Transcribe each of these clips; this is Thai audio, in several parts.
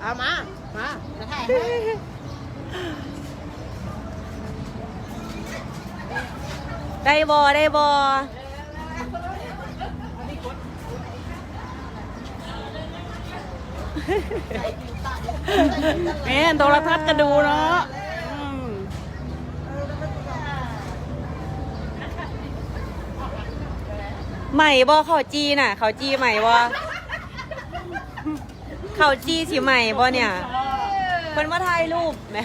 เอามา มาจะถ่ายให้ได้บอได้บอแม่โทรทัศน์ก็ดูเนาะใหม่บอเขาจีน่ะเขาจีใหม่บอ เขาจีสิใหม่บอเนี่ยเพิ่นมาถ่ายรูปแหม่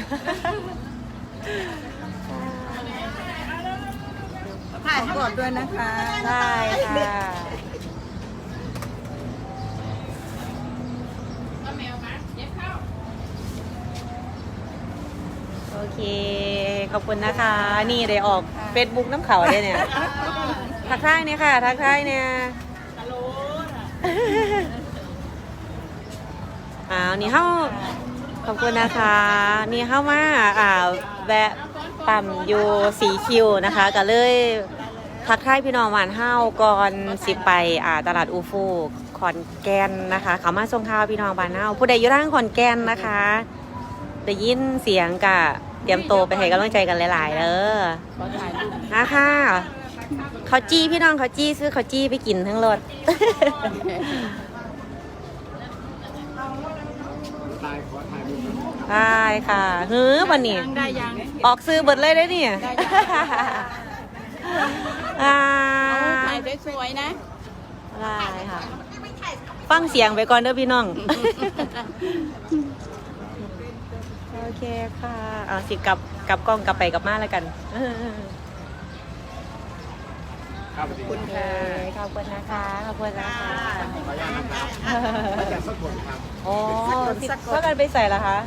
ถ่ายกอดด้วยนะคะได้ค่ะโอเค ขอบคุณนะคะ นี่ได้ออกเฟซบุ๊กน้ำเขาได้เนี่ย ทักทายเนี่ยค่ะ ทักทายเนี่ย อ้าวนี่เข้าขอบคุณนะคะ นี่เข้ามาอ่าแวะปั๊มอยู่สีคิวนะคะ ก็เลยทักทายพี่น้องหวานเฮ้าก่อนสิไปอ่าตลาดอูฟูขอนแก่นนะคะ เขามาส่งข่าวพี่น้องบ้านเฮ้าผู้ใดอยู่ทางขอนแก่นนะคะได้ยินเสียงกะเตรียมโตไปให้กำลังใจกันหลายๆเด้ออถ่ายนะคะเขาจี้พี่น้องเขาจี้ซื้อเขาจี้ไปกินทั้งรถ ได้ค่ะเฮ้อวันนี้ได้ยัง ออกซื้อเบิดเลยได้เนี่ยได้อ่าถ่ายสวยๆนะได้ค่ะ ฟังเสียงไปก่อนเด้อพี่น้อง โอเคค่ะเอาสิกลับกลับกล้องกลับไปกลับมาแล้วกันครับขอบคุณค่ะขอบคุณนะคะขอบคุณนะคะขออนุญาตนะครับมาจากสกลครับอ๋อสกลเพื่อกันไปใส่ละคะ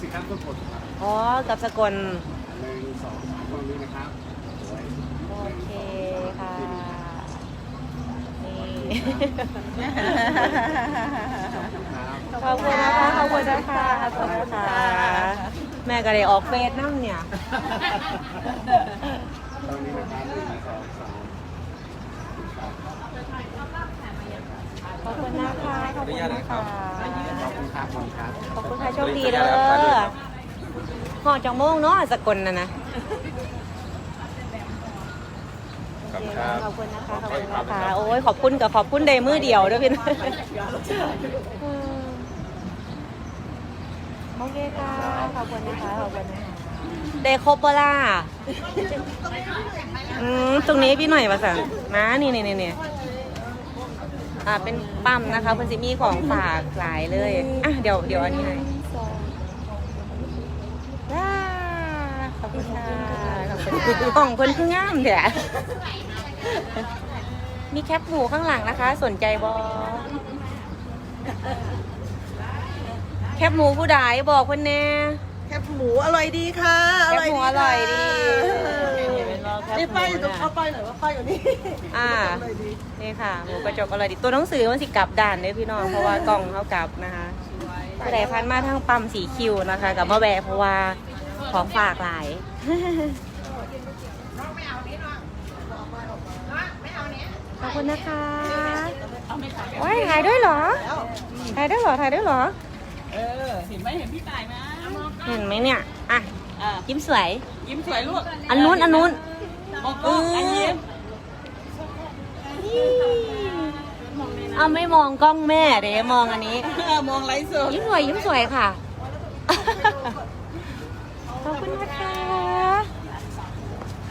สีสีครับสกลครับอ๋อ กับสกล หนึ่งสองสามตรงนี้นะครับสวยโอเคค่ะ นี่ครับ ขอบคุณนะคะ ขอบคุณนะคะ ขอบคุณนะคะ แม่ก็เลยออกเฟซนั่งเนี่ย ตรงนี้นะครับหนึ่งสองสาม อบคุณนะคะขอบคุณนะคะขอบคุณครับขอบคุณครับขอบคุณค่ะโชคดีเด้อหอจังโมงเนาะสกลนะนะครับครับขอบคุณนะคะขอบคุณนะคะโอ้ยขอบคุณกับขอบคุณใดมือเดียวด้วยพี่นะโอเคค่ะขอบคุณนะคะขอบคุณนะคะเดครบเปะล่าอืมตรงนี้พี่หน่อยมาสั่งนะนี่นี่นี่นี่ อ่าเป็นปั๊มนะคะเพิ่นสิมีของฝากหลายเลยอะเดี๋ยวเดี๋ยวอันนี้ให้ว้าขอบคุณค่ะขอบคุณค่ะกล่องเพิ่นคืองามเถอะมีแคปหมูข้างหลังนะคะ สนใจบอแคปหมูผู้ใดบอกคนแน่แคบหมูอร่อยดีค่ะแคปหมูอร่อยดี นี่ป้ายอยู่ตรงเอาป้ายหน่อยว่าป้ายอยู่นี่อ่าอร่อยดีนี่ค่ะ หมูกระจกอร่อยดี ตัวหนังสือมันสิกลับด่านเลยพี่น้อง เพราะว่ากล่องเขากลับนะคะผู้ใดพันมาทางปั๊มสีคิวนะคะ กับมะแวะเพราะว่าของฝากหลายขอบคุณนะคะว้ายถ่ายด้วยเหรอ ถ่ายด้วยเหรอ ถ่ายด้วยเหรอ เออ เห็นไหมเห็นพี่ตายไหมเห็นไหมเนี่ย อะอะยิ้มสวย ยิ้มสวยลูก อันนู้น อันนู้น มองกล้องอันยิ้มเอาไม่มองกล้องแม่เดี๋ยวมองอันนี้เออมองไลฟ์สดยิ้มสวยยิ้มสวยค่ะ ขอบคุณนะคะ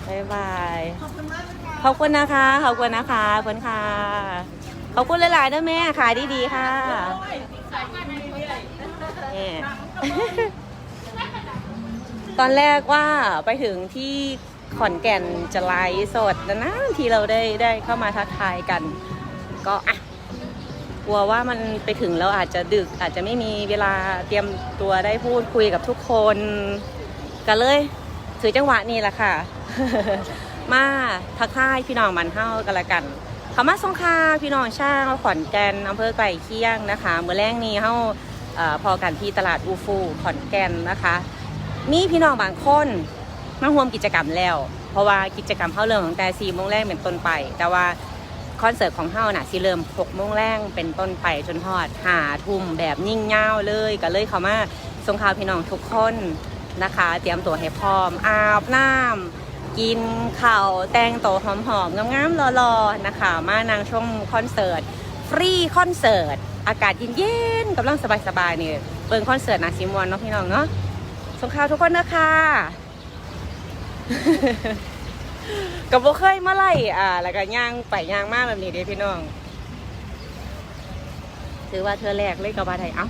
บ๊ายบาย ขอบคุณนะคะ ขอบคุณนะคะขอบคุณค่ะ ขอบคุณหลายๆด้วยแม่ขายดีๆค่ะนี่ตอนแรกว่าไปถึงที่ ขอนแก่นจะไลฟ์สดนะนะที่เราได้ได้เข้ามาทักทายกัน ก็อะกลัวว่ามันไปถึงแล้วอาจจะดึกอาจจะไม่มีเวลาเตรียมตัวได้พูดคุยกับทุกคนกันเลยถือจังหวะนี้แหละค่ะ มาทักทายพี่น้องมันเฮ้ากันละกันขามาสงขลาพี่น้องช่างขอนแก่นอำเภอไก่เคียงนะคะเมื่อแรกนี้เฮ้าอพอกันที่ตลาดอูฟูขอนแก่นนะคะ มีพี่น้องบางคน มาร่วมกิจกรรมแล้ว เพราะว่ากิจกรรมเข้าเริ่มตั้งแต่สี่โมงแรกเป็นต้นไป แต่ว่าคอนเสิร์ตของเฮาน่ะสิเริ่ม6โมงแรงเป็นต้นไปจนฮอดหาทุ่มแบบยิ่งยาเลยก็เลยเขามาส่งข่าวพี่น้องทุกคนนะคะ เตรียมตัวให้พร้อมอาบน้ำกินข้าวแต่งตัวหอมๆงามๆรอๆนะคะ มานางชมคอนเสิร์ตฟรีคอนเสิร์ตอากาศเย็นๆกำลังสบายๆเนี่ยเบิ่งคอนเสิร์ตนาซิมวนเนาะพี่น้องเนาะส่งข่าวทุกคนนะคะ กับบ่เคยมาไล่อ่า แล้วก็ย่างไปย่างมาแบบนี้เด้พี่น้อง ถือว่าเธอแรกเลยกับว่าไทยเอ้า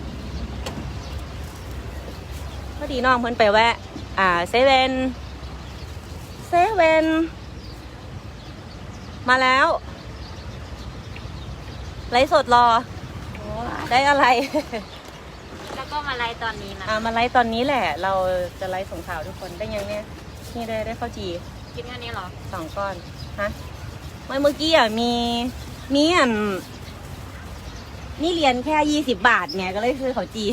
พอดีน้องเพิ่นไปแวะ อ่าเซเว่นเซเว่นมาแล้วไลฟ์สดรอ ได้อะไร แล้วก็มาไลฟ์ตอนนี้นะ อ่ามาไลฟ์ตอนนี้แหละ เราจะไลฟ์ส่งข่าวทุกคนได้ยังเนี่ย นี่ได้ได้ข้าวจีกินแค่นี้เหรอสองก้อนฮะไม่เมื่อกี้อะมีมีอันนี่เรียนแค่ยี่สิบบาทเนี่ยก็เลยซื้อข้าวจี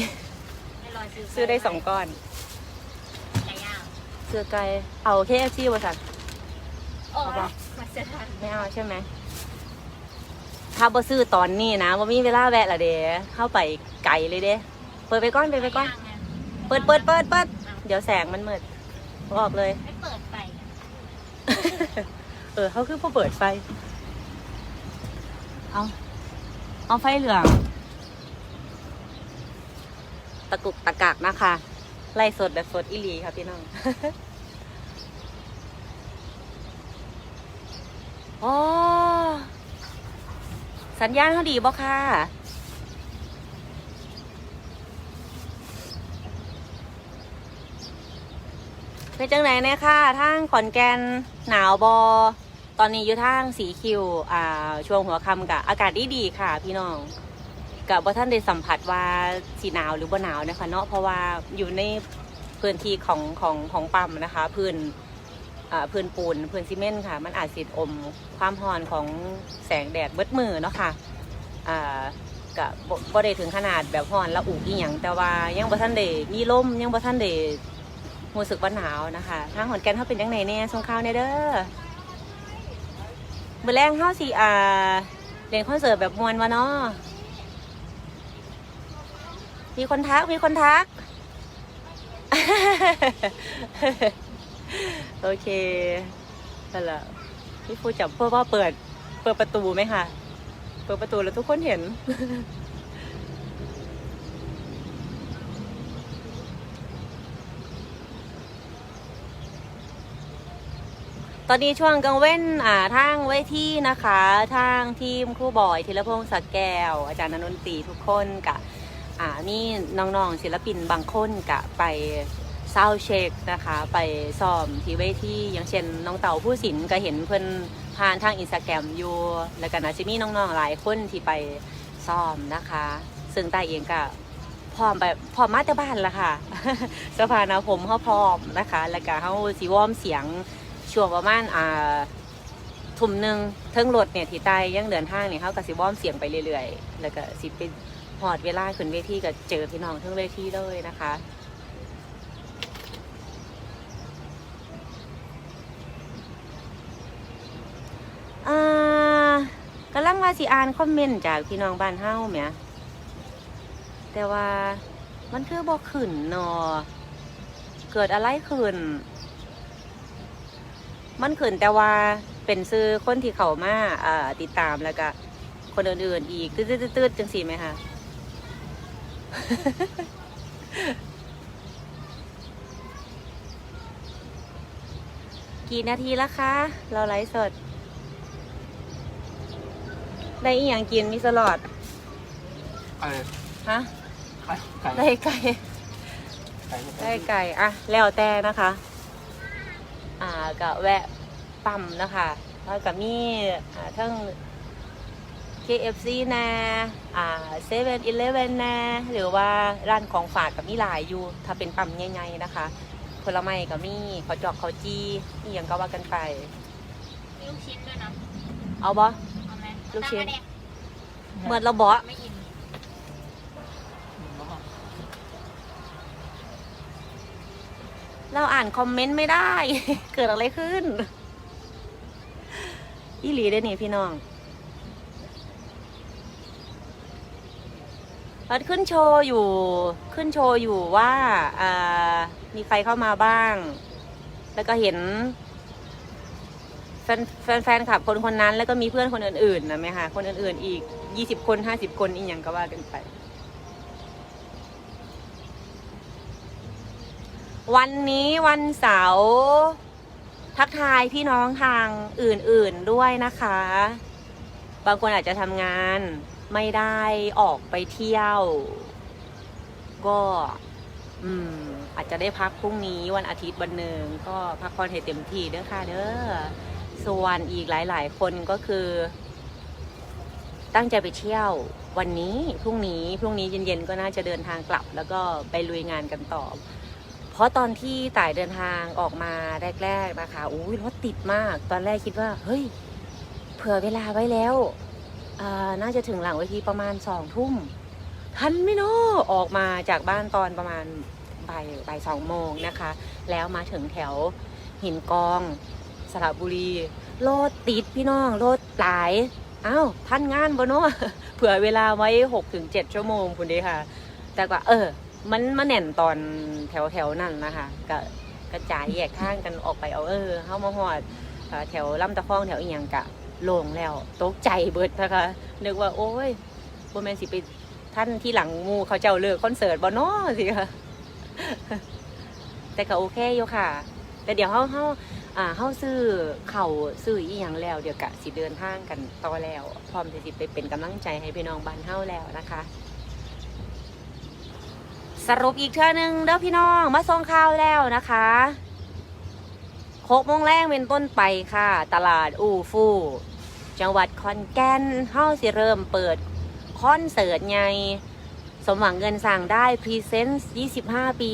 ไม่รอซื้อซื้อได้สองก้อนไก่ย่างซื้อไกลเอาเคเอฟซีบริษัทโอ้เอาปะมาเสร็จทันไม่เอาใช่ไหมถ้าบ่ซื้อตอนนี้นะว่ามีเวลาแวะละเด้เข้าไปไกลเลยเด้เปิดไปก้อนเปิดไปก้อนย่างไงเปิดเปิดเปิดเปิดเดี๋ยวแสงมันมืด บอกเลย ไม่เปิดไปเออเขาคือพอเปิดไฟ เอา เอาไฟเหลือง ตะกุกตะกักนะคะ ไล่สดแบบสดอิลีค่ะพี่น้อง โอ้ สัญญาณเขาดีบ่ค่ะ เป็นจังไหนเนี่ยค่ะทางขอนแก่นหนาวบอ ตอนนี้อยู่ทางสีคิวอ่าช่วงหัวค่ำกะอากาศดีดีค่ะ พี่น้องกับว่าท่านได้สัมผัสว่าสีหนาวหรือบ่หนาวนะคะเนาะเพราะว่าอยู่ในพื้นที่ของของของปั๊มนะคะ พื้นอ่าพื้นปูนพื้นซีเมนต์ค่ะ มันอาจสิอมความร้อนของแสงแดดเบิดมือเนาะค่ะอ่ากับบ่ได้ถึงขนาดแบบร้อนละอุกอีหยังแต่ว่ายังบ่ท่านได้มีลมยังบ่ท่านได้ รู้สึกว่าหนาวนะคะทางขอนแก่นเขาเป็นยังไงเนี่ยสงข่าวเนี่ยเด้อเมื่อแรงเข้าสิอ่าเล่นคอนเสิร์ตแบบมวนวะเนาะมีคนทักมีคนทัก โอเคนั่นแหละพี่ฟูจับเพื่อว่าเปิด เปิดประตูไหมคะ เปิดประตูแล้วทุกคนเห็น ตอนนี้ช่วงกลางเว้นอ่าทางเวทีนะคะทางทีมครูบอยธีรพงศ์สักแก้ว อาจารย์นนตีทุกคนกะอ่านี่น้องๆศิลปินบางคนกะไปเศร้าเช็คนะคะ ไปซ้อมที่เวทีอย่างเช่นน้องเต่าผู้สินก็เห็นเพิ่อนผ่านทางอินสตาแกรมอยู่แล้วก็นาจะมีน้องๆหลายคนที่ไปซ้อมนะคะ ซึ่งตาเองก็พร้อมไปพร้อมมาแต่บ้านละค่ะสภานาผมเขาพร้อมนะคะ แล้วก็เขาสีวอมเสียง ช่วงประมาณอ่าทุ่มหนึ่งเทิงรถเนี่ยที่ใต้ยังเดินทางเนี่ยเขาก็สิวอมเสียงไปเรื่อยๆ แล้วก็สิเป็นหอดเวลาขึ้นเวทีก็เจอพี่น้องเทิงเวทีเลยนะคะอ่ากำลังว่าสิอ่านคอมเมนต์จากพี่น้องบ้านเฮ้าแหมแต่ว่ามันคือบ่ขึ้นเนอเกิดอะไรขึ้น มันขึ้นแต่ว่าเป็นซื้อคนที่เขามาอ่าติดตามแล้วก็คนอื่นๆอีกตืดๆๆๆจังสีไหมคะกี่นาทีแล้วคะ เราไลฟ์สด ได้อีหยังกินมีสลอดไก่ฮะไก่ได้ไก่ ไก่ ได้ไก่อะแล้วแต่นะคะ อ่าก็แวะปั๊มนะคะแล้วก็มีอ่าทั้ง KFC นะอ่าเซเว่นอีเลฟเว่นนะหรือว่าร้านของฝากกับมีหลายอยู่ ถ้าเป็นปั๊มใหญ่ๆนะคะ ผลไม้ก็มีขอจอกขอจีนี่ยังก็ว่ากันไป มีลูกชิ้นด้วยนะเอาบ่เอาไหมลูกชิ้นตามมาแดกเหมือนเราบอกไม่อิน เราอ่านคอมเมนต์ไม่ได้ เกิดอะไรขึ้น อีหลีได้หนิพี่น้องเราขึ้นโชว์อยู่ ขึ้นโชว์อยู่ว่าามีใครเข้ามาบ้าง แล้วก็เห็น แฟนแฟนขับคนคนนั้น แล้วก็มีเพื่อนคนอื่นๆนะไหมคะคนอื่นๆอีกยี่สิบคนห้าสิบคนอีกอย่างก็ว่ากันไป วันนี้วันเสาร์ทักทายพี่น้องทางอื่นๆด้วยนะคะ บางคนอาจจะทำงานไม่ได้ออกไปเที่ยว ก็อืมอาจจะได้พักพรุ่งนี้วันอาทิตย์วันหนึ่งก็พักผ่อนให้เต็มที่เด้อค่ะเด้อส่วนอีกหลายๆ คนก็คือ ตั้งใจไปเที่ยววันนี้พรุ่งนี้พรุ่งนี้เย็นๆก็น่าจะเดินทางกลับ แล้วก็ไปลุยงานกันต่อ เพราะตอนที่ต่ายเดินทางออกมาแรก ๆนะคะอุ้ยรถติดมาก ตอนแรกคิดว่า เฮ้ย เผื่อเวลาไว้แล้วน่าจะถึงหลังเวทีประมาณสองทุ่มทันไหม่นอออกมาจากบ้านตอนประมาณบ่ายบ่ายสองโมงนะคะ แล้วมาถึงแถวหินกองสระบุรีรถติดพี่น้องรถหลายอ้าวทันงานบ่เนาะเผื่อเวลาไว้หกถึงเจ็ดชั่วโมงคุณดีค่ะ แต่ก็เออ มันมาแน่นตอนแถวแถวนั่นนะคะก็กระจายแยกทางกันออกไปเอาเออเข้ามาหอดแถวลำตะคองแถวอีหยังกะโล่งแล้วตกใจเบิดนะคะนึกว่าโอ้ยบ่แม่นสิไปท่านที่หลังมูเขาเจ้าเลิกคอนเสิร์ตบ่เนาะสิคะแต่ก็โอเคอยู่ค่ะ แต่เดี๋ยวเฮาเฮาอ่าเฮาซื้อเข่าซื้ออีหยังแล้ว เดี๋ยวกะสิเดินทางกันต่อแล้ว พร้อมที่สิไปเป็นกำลังใจให้พี่น้องบ้านเฮาแล้วนะคะ สรุปอีกเทื่อหนึงเด้อพี่น้องมาส่งข่าวแล้วนะคะหกมงแรกเป็นต้นไปค่ะ ตลาดอู่ฟู่จังหวัดขอนแก่นเฮาสิเริ่มเปิดคอนเสิร์ตไงสมหวังเงินสั่งได้พรีเซนต์25 ปี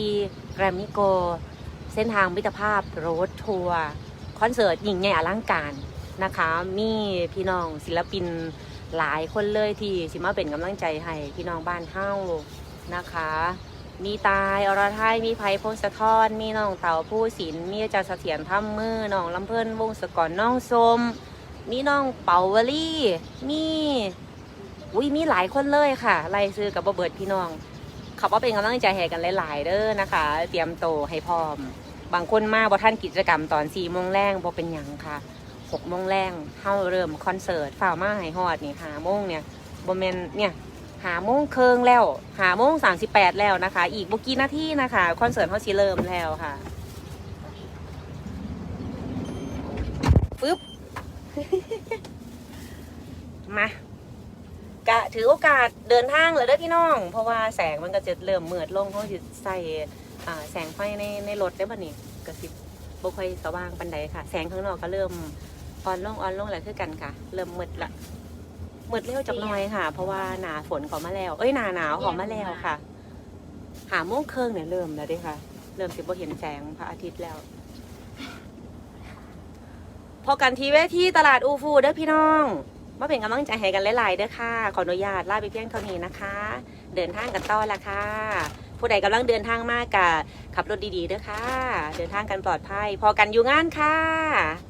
แกรมมิโก เส้นทางมิตรภาพโรดทัวร์คอนเสิร์ตยิ่งใหญ่อลังการนะคะ มีพี่น้องศิลปินหลายคนเลยที่สิมาเป็นกำลังใจให้พี่น้องบ้านเฮานะคะ มีตาย อรไทยมีไพพงศธรมีน้องเต่าผู้ศิลมีอาจารย์เสถียรถ้ำมือน้องลำเพิ่นวงศกรน้องสมมีน้องเป่าวลี่มีอุ้ยมีหลายคนเลยค่ะไล่ซื้อกับบ่เบิดพี่น้องขับว่าเป็นกำลังใจให้กันหลาย ๆ เด้อนะคะ เตรียมโตให้พร้อม บางคนมาบ่ท่านกิจกรรมตอนสี่โมงแรงบ่เป็นยังค่ะหกโมงแรงเฮาเริ่มคอนเสิร์ตฝ่าวมาให้ฮอดนี่หาโมงเนี่ยบ่แม่นเนี่ย หาโมงเคิงแล้ว หาโมงสามสิบแปดแล้วนะคะ อีกบ่กี่นาทีนะคะคอนเสิร์ตเฮาสิเริ่มแล้วค่ะปึ๊บ มากะถือโอกาสเดินทางเลยเด้อพี่น้อง เพราะว่าแสงมันก็จะเริ่มมืดลงเพราะจะใส่แสงไฟในในรถได้บ่นี่ก็สิบ่ค่อยสว่างปานใดค่ะ แสงข้างนอกก็เริ่มอ่อนลงอ่อนลงแล้วคือกันค่ะ เริ่มมืดละ มืดเร็วจักหน่อยค่ะ เพราะว่าหนาฝนเขอมาแล้ว เอ้ยหนาหนาวเขอมาแล้วค่ะ หาโมงเครึ่องเนี่ยเริ่มแล้วเด้ค่ะ เริ่มสิบ่เห็นแสงพระอาทิตย์แล้ว พอกันทีเวที่ตลาดอูฟูเด้อพี่น้องมาเป็นกำลังใจให้กันหลายๆเด้อค่ะ ขออนุญาตลาไปเพียงเท่านี้นะคะ เดินทางกันต่อละค่ะ ผู้ใดกำลังเดินทางมากกะขับรถดีๆเด้อค่ะ เดินทางกันปลอดภัย พอกันอยู่งานค่ะ